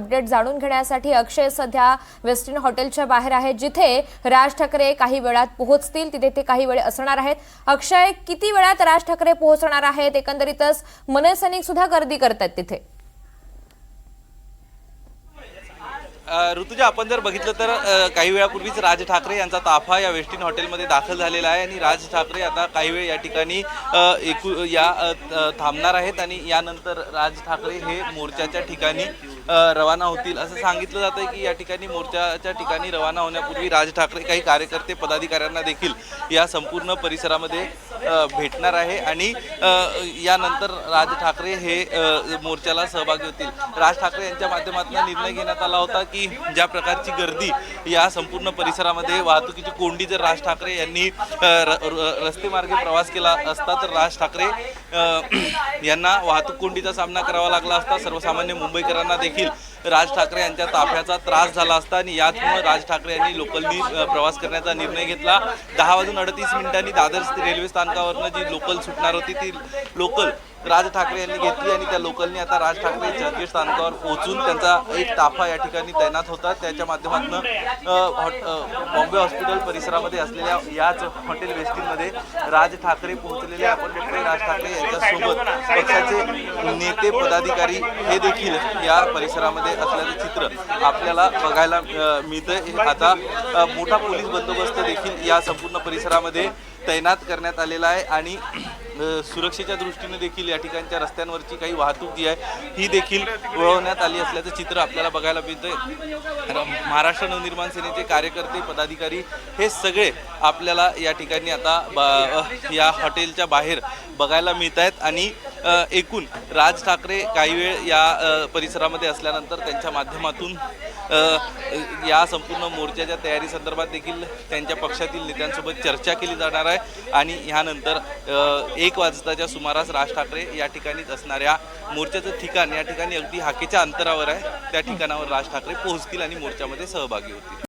Update जाणून घेण्यासाठी अक्षय सध्या वेस्टर्न हॉटेलच्या बाहेर आहे जिथे राज ठाकरे काही वेळात पोहोचतील. तिथे ते काही वेळ असणार आहेत. अक्षय किती वेळात राज ठाकरे पोहोचणार आहेत? एकंदरीतच मनसैनिक सुद्धा गर्दी करतात तिथे. ऋतुजा आपण जर बघितलं तर काही वेळापूर्वीच राज ठाकरे यांचा ताफा या वेस्टिन हॉटेलमध्ये दाखल झालेला आहे आणि राज ठाकरे आता काही वेळ या ठिकाणी एकू या थांबणार आहेत आणि यानंतर राज ठाकरे हे मोर्चाच्या ठिकाणी रवाना होतील. असं सांगितलं जातं की या ठिकाणी मोर्चाच्या ठिकाणी रवाना होण्यापूर्वी राज ठाकरे काही कार्यकर्ते पदाधिकाऱ्यांना देखील या संपूर्ण परिसरामध्ये भेटणार आहे आणि यानंतर राज ठाकरे हे मोर्चाला सहभागी होतील. राज ठाकरे यांच्या माध्यमातून निर्णय घेण्यात आला होता की ज्या प्रकारची गर्दी या संपूर्ण परिसरामध्ये वाहतुकीची कोंडी जर राज ठाकरे यांनी र- र- रस्तेमार्गे प्रवास केला असता तर राज ठाकरे यांना वाहतूक कोंडीचा सामना करावा लागला असता. सर्वसामान्य मुंबईकरांना देखील राज ठाकरे यांच्या ताफ्याचा त्रास झाला असता आणि याचमुळे राज ठाकरे यांनी लोकलनी प्रवास करण्याचा निर्णय घेतला. दहा वाजून अडतीस मिनिटांनी दादर रेल्वे स्थानकावरनं जी लोकल सुटणार होती ती लोकल राज ठाकरे यांनी घेतली आणि त्या लोकलनी आता राज ठाकरे चर्चगेट स्थानकावर पोहोचून त्यांचा एक ताफा या ठिकाणी तैनात होता. त्याच्या माध्यमातून बॉम्बे हॉस्पिटल परिसरामध्ये असलेल्या याच हॉटेल वेस्टिनमध्ये राज ठाकरे पोहोचलेले. आपण बघतोय राज ठाकरे यांच्यासोबत पक्षाचे नेते पदाधिकारी हे देखील या परिसरामध्ये असल्याचं चित्र आपल्याला बघायला मिळतं आता मोठा पोलीस बंदोबस्त देखील या संपूर्ण परिसरामध्ये तैनात करण्यात आलेला आहे आणि सुरक्षेच्या दृष्टीने देखील या ठिकाणच्या रस्त्यांवरची काही वाहतूक जी आहे ही देखील वळवण्यात आली असल्याचं चित्र आपल्याला बघायला मिळतंय. महाराष्ट्र नवनिर्माण सेनेचे कार्यकर्ते पदाधिकारी हे सगळे आपल्याला या ठिकाणी आता या हॉटेलच्या बाहेर बघायला मिळत आहेत आणि एकूण राज ठाकरे काही वेळ या परिसरामध्ये असल्यानंतर त्यांच्या माध्यमातून या संपूर्ण मोर्चाच्या तयारी संदर्भात देखील त्यांच्या पक्षातील नेत्यांसोबत चर्चा केली जाणार आहे. आणि ह्यानंतर एक वाजताच्या सुमारास राज ठाकरे या ठिकाणीच असणाऱ्या मोर्चाचं ठिकाण या ठिकाणी अगदी हाकेच्या अंतरावर आहे. त्या ठिकाणावर राज ठाकरे पोहोचतील आणि मोर्चामध्ये सहभागी होतील.